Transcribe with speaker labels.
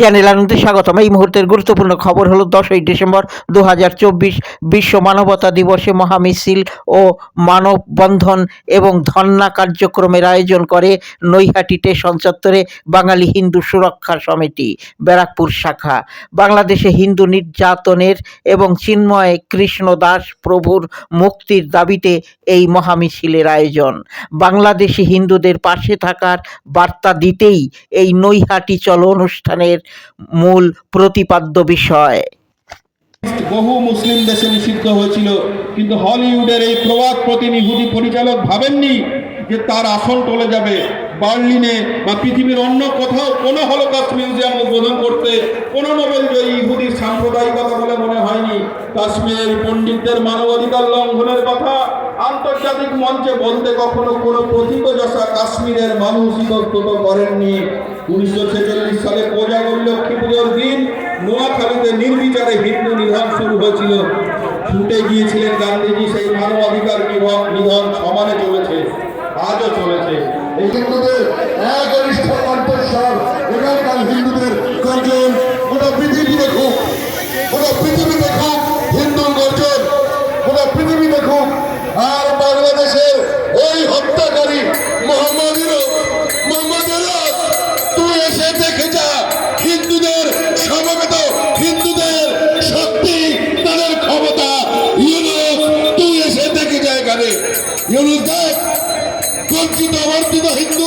Speaker 1: Channel আনন্দে স্বাগতম। এই মুহূর্তের গুরুত্বপূর্ণ খবর হলো দশই ডিসেম্বর দু বিশ্ব মানবতা দিবসে মহামিছিল ও মানববন্ধন এবং ধর্না কার্যক্রমের আয়োজন করে নৈহাটি স্টেশন চত্বরে বাঙালি হিন্দু সুরক্ষা সমিতি, ব্যারাকপুর শাখা। বাংলাদেশে হিন্দু নির্যাতনের এবং চিন্ময় কৃষ্ণ দাস প্রভুর মুক্তির দাবিতে এই মহামিছিলের আয়োজন। বাংলাদেশি হিন্দুদের পাশে থাকার বার্তা দিতেই এই নৈহাটি চলো অনুষ্ঠানের মূল প্রতিপাদ্য বিষয়।
Speaker 2: বহু মুসলিম দেশে নিষিদ্ধ হয়েছিল, কিন্তু হলিউডের এই প্রবাদ প্রতিনিধি পরিচালক ভাবেননি যে তার আসন টলে যাবে। বার্লিনে বা পৃথিবীর অন্য কোথাও কোনো হলোকাস্ট মিউজিয়াম উদ্বোধন করতে কোনো নোবেল জয়ী ইহুদির সাম্প্রদায়িকতা বলে মনে হয়নি। কাশ্মীরের পণ্ডিতদের মানবাধিকার লঙ্ঘনের কথা আন্তর্জাতিক মঞ্চে বলতে কখনো কোনো প্রথিতযশা কাশ্মীরের মানুষ ইতস্তত করেননি। উনিশশো ছেচল্লিশ সালে নোয়াখালীতে নির্বিচারে হিন্দু নিধন শুরু হয়েছিল। ছুটে গিয়েছিলেন গান্ধীজি, সেই মানবাধিকার নিধন সমানে চলেছে, আজও চলেছে।
Speaker 3: হিন্দুদের পৃথিবী আর বাংলাদেশের এই হত্যাকারী বঞ্চিত শক্তিশালী হিন্দু